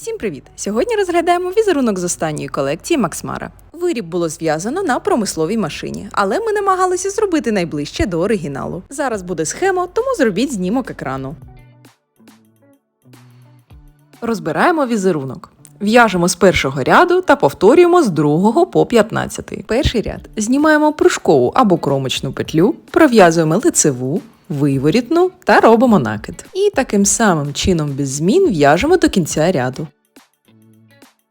Всім привіт! Сьогодні розглядаємо візерунок з останньої колекції Максмара. Виріб було зв'язано на промисловій машині, але ми намагалися зробити найближче до оригіналу. Зараз буде схема, тому зробіть знімок екрану. Розбираємо візерунок. В'яжемо з першого ряду та повторюємо з другого по 15. Перший ряд знімаємо прыжкову або кромочну петлю, пров'язуємо лицеву, виворітну та робимо накид. І таким самим чином без змін в'яжемо до кінця ряду.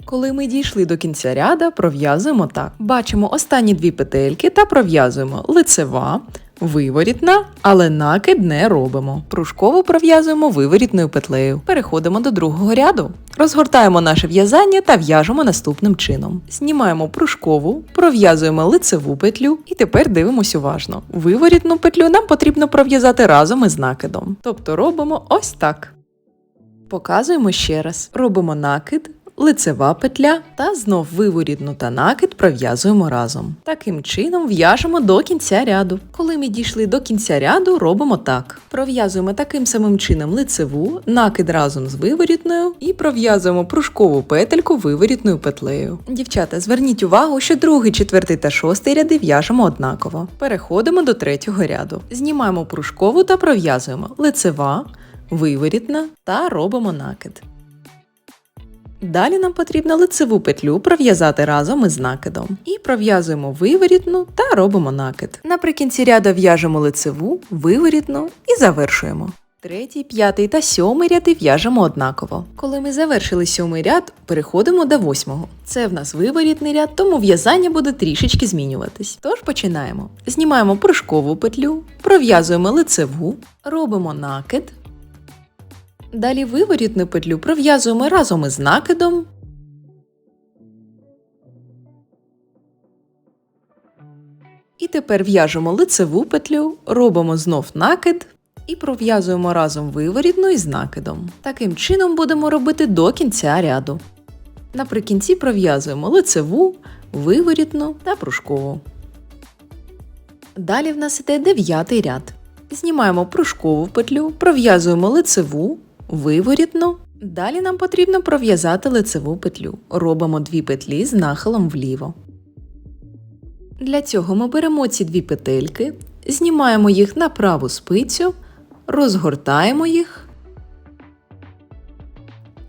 Коли ми дійшли до кінця ряда, пров'язуємо так. Бачимо останні дві петельки та пров'язуємо лицева, виворітна, але накид не робимо. Пружкову пров'язуємо виворітною петлею. Переходимо до другого ряду. Розгортаємо наше в'язання та в'яжемо наступним чином. Знімаємо пружкову, пров'язуємо лицеву петлю і тепер дивимось уважно. Виворітну петлю нам потрібно пров'язати разом із накидом. Тобто робимо ось так. Показуємо ще раз. Робимо накид, лицева петля та знов виворітну та накид пров'язуємо разом. Таким чином в'яжемо до кінця ряду. Коли ми дійшли до кінця ряду, робимо так: пров'язуємо таким самим чином лицеву, накид разом з виворітною і пров'язуємо пружкову петельку виворітною петлею. Дівчата, зверніть увагу, що другий, четвертий та шостий ряди в'яжемо однаково. Переходимо до третього ряду. Знімаємо пружкову та пров'язуємо лицева, виворітна та робимо накид. Далі нам потрібно лицеву петлю пров'язати разом із накидом. І пров'язуємо виворітну та робимо накид. Наприкінці ряду в'яжемо лицеву, виворітну і завершуємо. Третій, п'ятий та сьомий ряди в'яжемо однаково. Коли ми завершили сьомий ряд, переходимо до восьмого. Це в нас виворітний ряд, тому в'язання буде трішечки змінюватись. Тож починаємо. Знімаємо прыжкову петлю, пров'язуємо лицеву, робимо накид, Далі виворітну петлю пров'язуємо разом із накидом. І тепер в'яжемо лицеву петлю, робимо знов накид і пров'язуємо разом виворітну із накидом. Таким чином будемо робити до кінця ряду. Наприкінці пров'язуємо лицеву, виворітну та пружкову. Далі в нас іде дев'ятий ряд. Знімаємо пружкову петлю, пров'язуємо лицеву, виворітну. Далі нам потрібно пров'язати лицеву петлю. Робимо дві петлі з нахилом вліво. Для цього ми беремо ці дві петельки, знімаємо їх на праву спицю, розгортаємо їх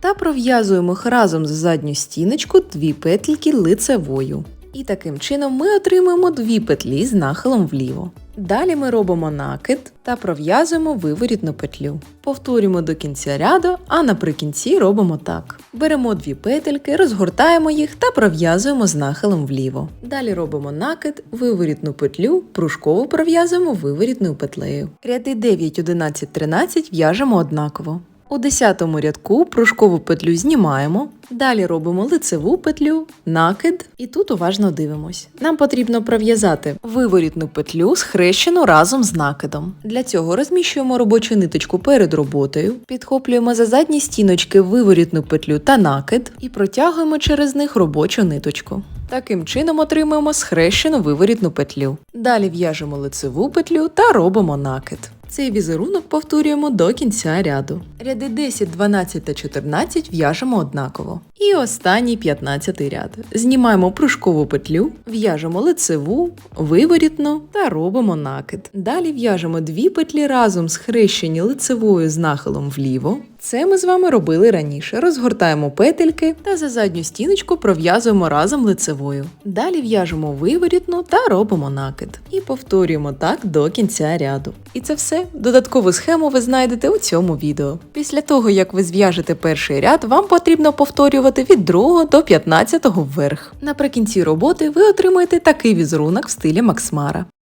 та пров'язуємо їх разом з задню стіночку дві петельки лицевою. І таким чином ми отримуємо дві петлі з нахилом вліво. Далі ми робимо накид та пров'язуємо виворітну петлю. Повторюємо до кінця ряду, а наприкінці робимо так. Беремо дві петельки, розгортаємо їх та пров'язуємо з нахилом вліво. Далі робимо накид, виворітну петлю, пружкову пров'язуємо виворітною петлею. Ряди 9, 11, 13 в'яжемо однаково. У 10 рядку пружкову петлю знімаємо, далі робимо лицеву петлю, накид, і тут уважно дивимось. Нам потрібно пров'язати виворітну петлю схрещену разом з накидом. Для цього розміщуємо робочу ниточку перед роботою, підхоплюємо за задні стіночки виворітну петлю та накид і протягуємо через них робочу ниточку. Таким чином отримуємо схрещену виворітну петлю. Далі в'яжемо лицеву петлю та робимо накид. Цей візерунок повторюємо до кінця ряду. Ряди 10, 12 та 14 в'яжемо однаково. І останній 15 ряд. Знімаємо прыжкову петлю, в'яжемо лицеву, виворітну та робимо накид. Далі в'яжемо дві петлі разом схрещені лицевою з нахилом вліво. Це ми з вами робили раніше. Розгортаємо петельки та за задню стіночку пров'язуємо разом лицевою. Далі в'яжемо виворітну та робимо накид. І повторюємо так до кінця ряду. І це все. Додаткову схему ви знайдете у цьому відео. Після того, як ви зв'яжете перший ряд, вам потрібно повторювати від 2 до 15 вверх. Наприкінці роботи ви отримаєте такий візерунок в стилі Максмара.